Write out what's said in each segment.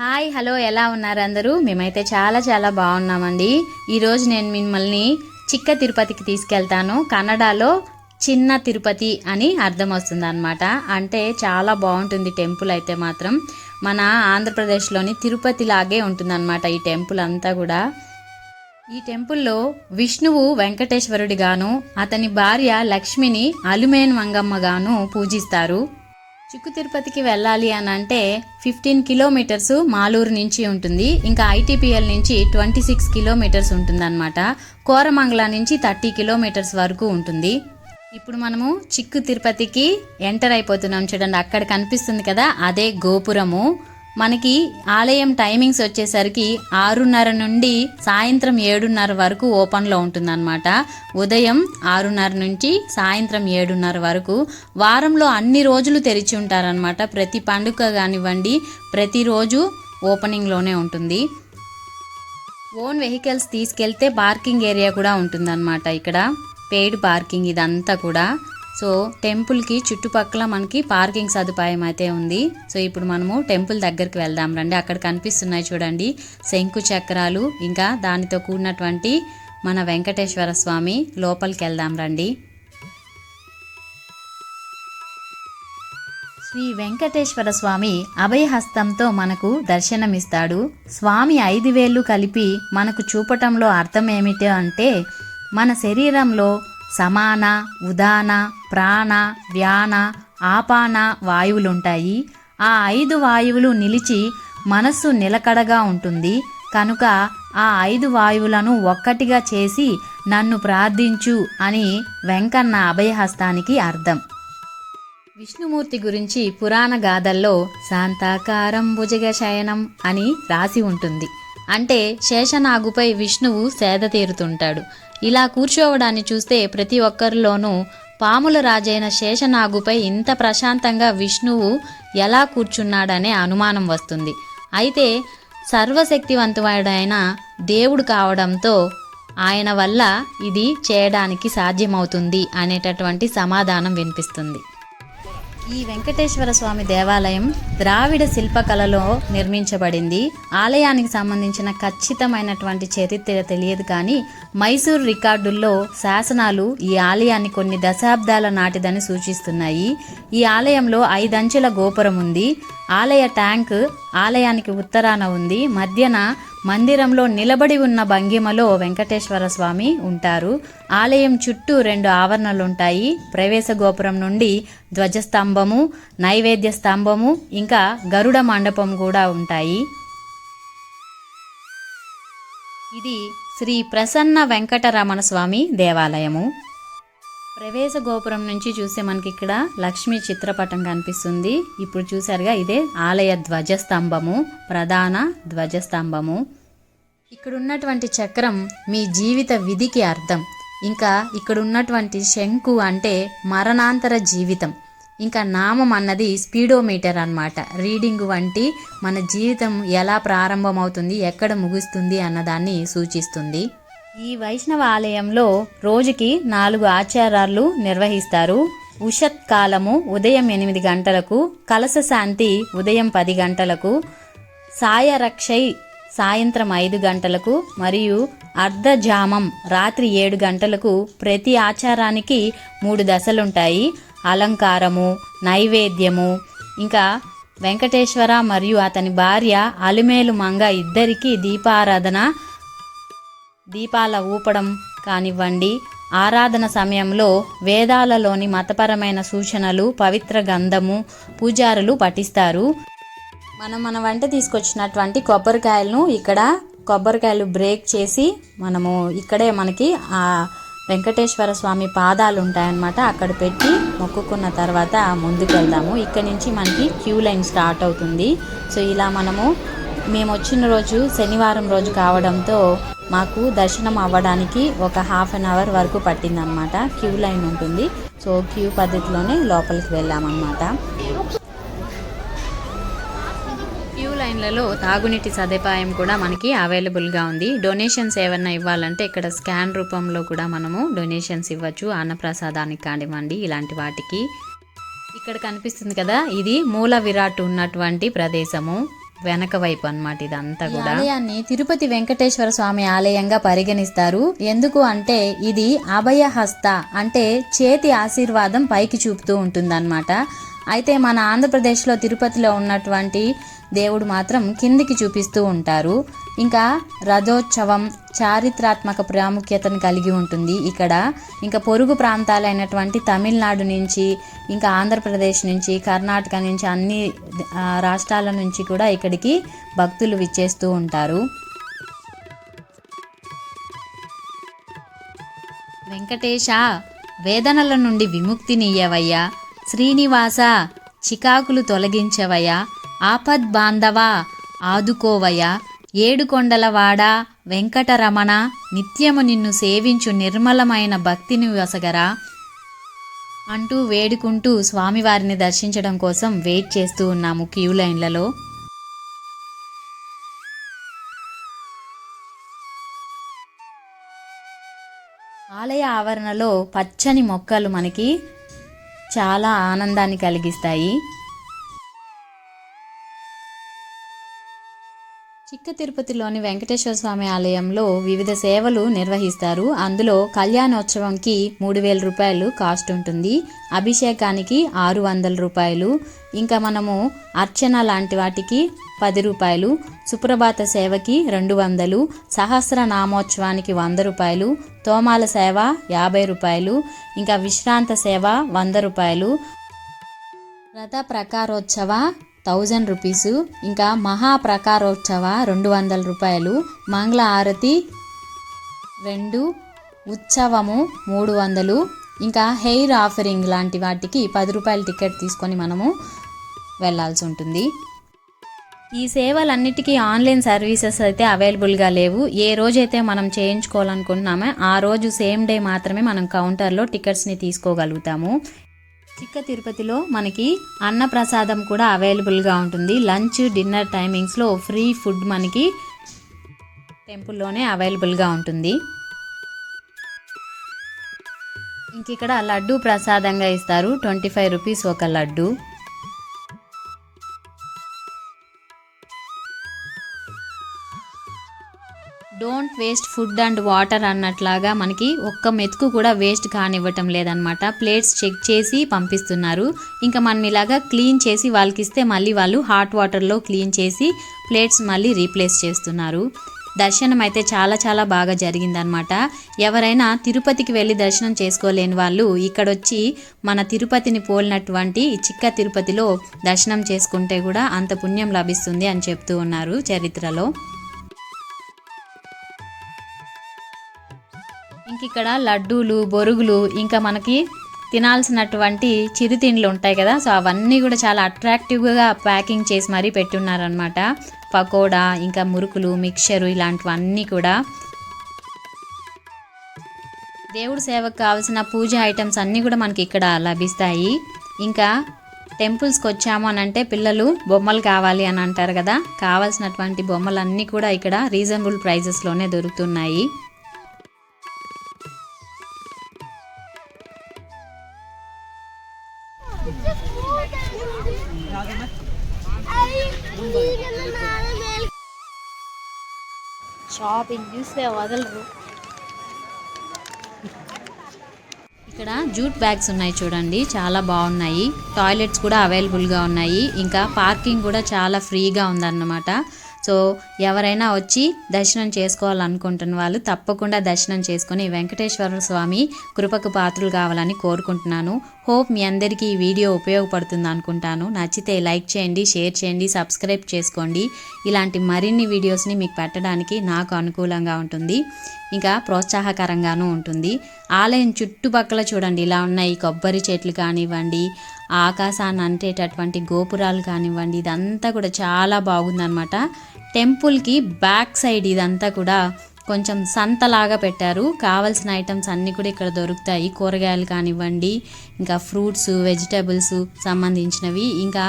Hi hello ఎలా ఉన్నారు అందరూ? మేమైతే చాలా చాలా బాగున్నామండి. ఈరోజు నేను మిమ్మల్ని చిక్క తిరుపతికి తీసుకెళ్తాను. కన్నడలో చిన్న తిరుపతి అని అర్థం వస్తుంది అనమాట అంటే చాలా బాగుంటుంది టెంపుల్ అయితే మాత్రం. మన ఆంధ్రప్రదేశ్లోని తిరుపతి లాగే ఉంటుందన్నమాట ఈ టెంపుల్ అంతా కూడా. ఈ టెంపుల్లో విష్ణువు వెంకటేశ్వరుడిగాను అతని భార్య లక్ష్మిని అలుమేన్ మంగమ్మగాను పూజిస్తారు. చిక్కు తిరుపతికి వెళ్ళాలి అని అంటే ఫిఫ్టీన్ కిలోమీటర్స్ మాలూరు నుంచి ఉంటుంది. ఇంకా ఐటీపీఎల్ నుంచి ట్వంటీ సిక్స్ కిలోమీటర్స్ ఉంటుందన్నమాట. కోరమంగళ నుంచి థర్టీ కిలోమీటర్స్ వరకు ఉంటుంది. ఇప్పుడు మనము చిక్కు తిరుపతికి ఎంటర్ అయిపోతున్నాం చూడండి. అక్కడ కనిపిస్తుంది కదా అదే గోపురము. మనకి ఆలయం టైమింగ్స్ వచ్చేసరికి ఆరున్నర నుండి సాయంత్రం ఏడున్నర వరకు ఓపెన్లో ఉంటుందన్నమాట. ఉదయం ఆరున్నర నుంచి సాయంత్రం ఏడున్నర వరకు. వారంలో అన్ని రోజులు తెరిచి ఉంటారనమాట ప్రతి పండుగ కానివ్వండి ప్రతిరోజు ఓపెనింగ్లోనే ఉంటుంది. ఓన్ వెహికల్స్ తీసుకెళ్తే పార్కింగ్ ఏరియా కూడా ఉంటుందన్నమాట ఇక్కడ. పెయిడ్ పార్కింగ్ ఇదంతా కూడా. సో టెంపుల్కి చుట్టుపక్కల మనకి పార్కింగ్ సదుపాయం అయితే ఉంది. సో ఇప్పుడు మనము టెంపుల్ దగ్గరికి వెళ్దాం రండి. అక్కడ కనిపిస్తున్నాయి చూడండి శంకు చక్రాలు ఇంకా దానితో కూడినటువంటి మన వెంకటేశ్వర స్వామి లోపలికి వెళ్దాం రండి. శ్రీ వెంకటేశ్వర స్వామి అభయహస్తంతో మనకు దర్శనమిస్తాడు. స్వామి ఐదు వేళ్ళు కలిపి మనకు చూపటంలో అర్థం ఏమిటి అంటే మన శరీరంలో సమాన ఉదాన ప్రాణ వ్యాన ఆపాన వాయువులుంటాయి. ఆ ఐదు వాయువులు నిలిచి మనస్సు నిలకడగా ఉంటుంది. కనుక ఆ ఐదు వాయువులను ఒక్కటిగా చేసి నన్ను ప్రార్థించు అని వెంకన్న అభయహస్తానికి అర్థం. విష్ణుమూర్తి గురించి పురాణ గాథల్లో శాంతాకారం భుజగ శయనం అని రాసి ఉంటుంది. అంటే శేషనాగుపై విష్ణువు సేద తీరుతుంటాడు. ఇలా కూర్చోవడాన్ని చూస్తే ప్రతి ఒక్కరిలోనూ పాముల రాజైన శేషనాగుపై ఇంత ప్రశాంతంగా విష్ణువు ఎలా కూర్చున్నాడనే అనుమానం వస్తుంది. అయితే సర్వశక్తివంతుడైన దేవుడు కావడంతో ఆయన వల్ల ఇది చేయడానికి సాధ్యమవుతుంది అనేటటువంటి సమాధానం వినిపిస్తుంది. ఈ వెంకటేశ్వర స్వామి దేవాలయం ద్రావిడ శిల్పకళలో నిర్మించబడింది. ఆలయానికి సంబంధించిన ఖచ్చితమైనటువంటి చరిత్ర తెలియదు కానీ మైసూర్ రికార్డుల్లో శాసనాలు ఈ ఆలయాన్ని కొన్ని దశాబ్దాల నాటిదని సూచిస్తున్నాయి. ఈ ఆలయంలో ఐదంచెల గోపురం ఉంది. ఆలయ ట్యాంక్ ఆలయానికి ఉత్తరాన ఉంది. మధ్యన మందిరంలో నిలబడి ఉన్న భంగిమలో వెంకటేశ్వర స్వామి ఉంటారు. ఆలయం చుట్టూ రెండు ఆవరణలుంటాయి. ప్రవేశ గోపురం నుండి ధ్వజస్తంభము నైవేద్య స్తంభము ఇంకా గరుడ మండపం కూడా ఉంటాయి. ఇది శ్రీ ప్రసన్న వెంకటరమణ స్వామి దేవాలయము. ప్రవేశ గోపురం నుంచి చూస్తే మనకి ఇక్కడ లక్ష్మీ చిత్రపటం కనిపిస్తుంది. ఇప్పుడు చూసారుగా ఇదే ఆలయ ధ్వజస్తంభము ప్రధాన ధ్వజస్తంభము. ఇక్కడ ఉన్నటువంటి చక్రం మీ జీవిత విధికి అర్థం. ఇంకా ఇక్కడ ఉన్నటువంటి శంకు అంటే మరణాంతర జీవితం. ఇంకా నామం అన్నది స్పీడోమీటర్ అన్నమాట. రీడింగ్ వంటి మన జీవితం ఎలా ప్రారంభమవుతుంది ఎక్కడ ముగుస్తుంది అన్నదాన్ని సూచిస్తుంది. ఈ వైష్ణవ ఆలయంలో రోజుకి నాలుగు ఆచారాలు నిర్వహిస్తారు. ఉషత్ కాలము ఉదయం ఎనిమిది గంటలకు కలస శాంతి ఉదయం పది గంటలకు సాయరక్షై సాయంత్రం ఐదు గంటలకు మరియు అర్ధజామం రాత్రి ఏడు గంటలకు ప్రతి ఆచారానికి మూడు దశలుంటాయి. అలంకారము నైవేద్యము ఇంకా వెంకటేశ్వర మరియు అతని భార్య అలిమేలు మంగ ఇద్దరికీ దీపారాధన దీపాల ఊపడం కానివ్వండి. ఆరాధన సమయంలో వేదాలలోని మతపరమైన సూచనలు పవిత్ర గంధము పూజారులు పఠిస్తారు. మనం మన వంట తీసుకొచ్చినటువంటి కొబ్బరికాయలను ఇక్కడ కొబ్బరికాయలు బ్రేక్ చేసి మనము ఇక్కడే మనకి ఆ వెంకటేశ్వర స్వామి పాదాలు ఉంటాయన్నమాట. అక్కడ పెట్టి మొక్కుకున్న తర్వాత ముందుకు వెళ్దాము ఇక్కడ నుంచి మనకి క్యూ లైన్ స్టార్ట్ అవుతుంది. సో ఇలా మనము మేము వచ్చిన రోజు శనివారం రోజు కావడంతో మాకు దర్శనం అవ్వడానికి ఒక హాఫ్ అన్ అవర్ వరకు పట్టిందనమాట క్యూ లైన్ ఉంటుంది. సో క్యూ పద్ధతిలోనే లోపలికి వెళ్ళామన్నమాట. క్యూ లైన్లలో తాగునీటి సదుపాయం కూడా మనకి అవైలబుల్గా ఉంది. డొనేషన్స్ ఏమన్నా ఇవ్వాలంటే ఇక్కడ స్కాన్ రూపంలో కూడా మనము డొనేషన్స్ ఇవ్వచ్చు. అన్నప్రసాదానికి కానివ్వండి ఇలాంటి వాటికి. ఇక్కడ కనిపిస్తుంది కదా ఇది మూల విరాట్ ఉన్నటువంటి ప్రదేశము. వెనక వైపు అన్నమాట ఇదంతా కూడా. ఆలయాన్ని తిరుపతి వెంకటేశ్వర స్వామి ఆలయంగా పరిగణిస్తారు. ఎందుకు అంటే ఇది అభయహస్త అంటే చేతి ఆశీర్వాదం పైకి చూపుతూ ఉంటుందన్నమాట. అయితే మన ఆంధ్రప్రదేశ్లో తిరుపతిలో ఉన్నటువంటి దేవుడు మాత్రం కిందికి చూపిస్తూ ఉంటారు. ఇంకా రథోత్సవం చారిత్రాత్మక ప్రాముఖ్యతను కలిగి ఉంటుంది ఇక్కడ. ఇంకా పొరుగు ప్రాంతాలైనటువంటి తమిళనాడు నుంచి ఇంకా ఆంధ్రప్రదేశ్ నుంచి కర్ణాటక నుంచి అన్ని రాష్ట్రాల నుంచి కూడా ఇక్కడికి భక్తులు విచ్చేస్తూ ఉంటారు. వెంకటేశ వేదనల నుండి విముక్తినియ్యవయ్యా. శ్రీనివాస చికాకులు తొలగించవయా ఆపద్ బాంధవా ఆదుకోవయ్యా ఏడుకొండలవాడ వెంకటరమణ నిత్యము నిన్ను సేవించు నిర్మలమైన భక్తిని వసగరా అంటూ వేడుకుంటూ స్వామివారిని దర్శించడం కోసం వెయిట్ చేస్తూ ఉన్నాము క్యూ లైన్లలో. ఆలయ ఆవరణలో పచ్చని మొక్కలు మనకి చాలా ఆనందాన్ని కలిగిస్తాయి. చిక్క తిరుపతిలోని వెంకటేశ్వర స్వామి ఆలయంలో వివిధ సేవలు నిర్వహిస్తారు. అందులో కళ్యాణోత్సవంకి మూడు వేల రూపాయలు కాస్ట్ ఉంటుంది. అభిషేకానికి ఆరు వందల రూపాయలు. ఇంకా మనము అర్చన లాంటి వాటికి పది రూపాయలు. సుప్రభాత సేవకి రెండు వందలు. సహస్ర నామోత్సవానికి వంద రూపాయలు. తోమాల సేవ యాభై రూపాయలు. ఇంకా విశ్రాంత సేవ వంద రూపాయలు. రథ ప్రకారోత్సవ థౌజండ్ రూపీస్. ఇంకా మహా ప్రకారోత్సవ రెండు వందల రూపాయలు. మంగళ ఆరతి రెండు ఉత్సవము మూడు వందలు. ఇంకా హెయిర్ ఆఫరింగ్ లాంటి వాటికి పది రూపాయల టికెట్ తీసుకొని మనము వెళ్ళాల్సి ఉంటుంది. ఈ సేవలన్నిటికీ ఆన్లైన్ సర్వీసెస్ అయితే అవైలబుల్గా లేవు. ఏ రోజైతే మనం చేయించుకోవాలనుకుంటున్నామో ఆ రోజు సేమ్ డే మాత్రమే మనం కౌంటర్లో టికెట్స్ని తీసుకోగలుగుతాము. చిక్క తిరుపతిలో మనకి అన్నప్రసాదం కూడా అవైలబుల్గా ఉంటుంది. లంచ్ డిన్నర్ టైమింగ్స్లో ఫ్రీ ఫుడ్ మనకి టెంపుల్లోనే అవైలబుల్గా ఉంటుంది. ఇంక ఇక్కడ లడ్డు ప్రసాదంగా ఇస్తారు. ట్వంటీ ఫైవ్ రూపీస్ ఒక laddu. Don't waste food and water అన్నట్లాగా మనకి ఒక్క మెతుకు కూడా వేస్ట్ కానివ్వటం లేదనమాట ప్లేట్స్ చెక్ చేసి పంపిస్తున్నారు. ఇంకా మనం ఇలాగా క్లీన్ చేసి వాళ్ళకి ఇస్తే మళ్ళీ వాళ్ళు హాట్ వాటర్లో క్లీన్ చేసి ప్లేట్స్ మళ్ళీ రీప్లేస్ చేస్తున్నారు. దర్శనం అయితే చాలా చాలా బాగా జరిగిందనమాట ఎవరైనా తిరుపతికి వెళ్ళి దర్శనం చేసుకోలేని వాళ్ళు ఇక్కడొచ్చి మన తిరుపతిని పోలినటువంటి చిక్క తిరుపతిలో దర్శనం చేసుకుంటే కూడా అంత పుణ్యం లభిస్తుంది అని చెప్తూ ఉన్నారు చరిత్రలో. మనకి ఇక్కడ లడ్డూలు బొరుగులు ఇంకా మనకి తినాల్సినటువంటి చిరుతిండ్లు ఉంటాయి కదా. సో అవన్నీ కూడా చాలా అట్రాక్టివ్గా ప్యాకింగ్ చేసి మరీ పెట్టున్నారనమాట పకోడా ఇంకా మురుకులు మిక్చరు ఇలాంటివన్నీ కూడా. దేవుడి సేవకు కావాల్సిన పూజ ఐటమ్స్ అన్నీ కూడా మనకి ఇక్కడ లభిస్తాయి. ఇంకా టెంపుల్స్కి వచ్చాము అని అంటే పిల్లలు బొమ్మలు కావాలి అని అంటారు కదా. కావాల్సినటువంటి బొమ్మలన్నీ కూడా ఇక్కడ రీజనబుల్ ప్రైజెస్లోనే దొరుకుతున్నాయి. షాపింగ్ చూస్తే వదలరు. ఇక్కడ జూట్ బ్యాగ్స్ ఉన్నాయి చూడండి చాలా బాగున్నాయి. టాయిలెట్స్ కూడా అవైలబుల్గా ఉన్నాయి. ఇంకా పార్కింగ్ కూడా చాలా ఫ్రీగా ఉందన్నమాట. సో ఎవరైనా వచ్చి దర్శనం చేసుకోవాలనుకుంటున్న వాళ్ళు తప్పకుండా దర్శనం చేసుకుని వెంకటేశ్వర స్వామి కృపకు పాత్రలు కావాలని కోరుకుంటున్నాను. హోప్ మీ అందరికీ ఈ వీడియో ఉపయోగపడుతుంది అనుకుంటాను. నచ్చితే లైక్ చేయండి షేర్ చేయండి సబ్స్క్రైబ్ చేసుకోండి. ఇలాంటి మరిన్ని వీడియోస్ని మీకు పెట్టడానికి నాకు అనుకూలంగా ఉంటుంది. ఇంకా ప్రోత్సాహకరంగానూ ఉంటుంది. ఆలయం చుట్టుపక్కల చూడండి. ఇలా ఉన్నాయి. కొబ్బరి చెట్లు కానివ్వండి ఆకాశాన్ని అంటేటటువంటి గోపురాలు కానివ్వండి. ఇదంతా కూడా చాలా బాగుందన్నమాట. టెంపుల్కి బ్యాక్ సైడ్ ఇదంతా కూడా కొంచెం సంతలాగా పెట్టారు. కావాల్సిన ఐటమ్స్ అన్నీ కూడా ఇక్కడ దొరుకుతాయి. కూరగాయలు కానివ్వండి ఇంకా ఫ్రూట్స్ వెజిటబుల్స్ సంబంధించినవి. ఇంకా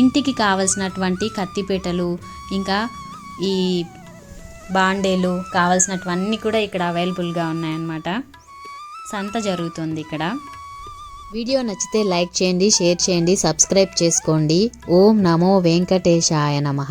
ఇంటికి కావలసినటువంటి కత్తిపీటలు ఇంకా ఈ బాండేలు కావలసినటువన్నీ కూడా ఇక్కడ అవైలబుల్గా ఉన్నాయన్నమాట. సంత జరుగుతుంది ఇక్కడ. వీడియో నచ్చితే లైక్ చేయండి షేర్ చేయండి సబ్స్క్రైబ్ చేసుకోండి. ఓం నమో వెంకటేశాయ నమః.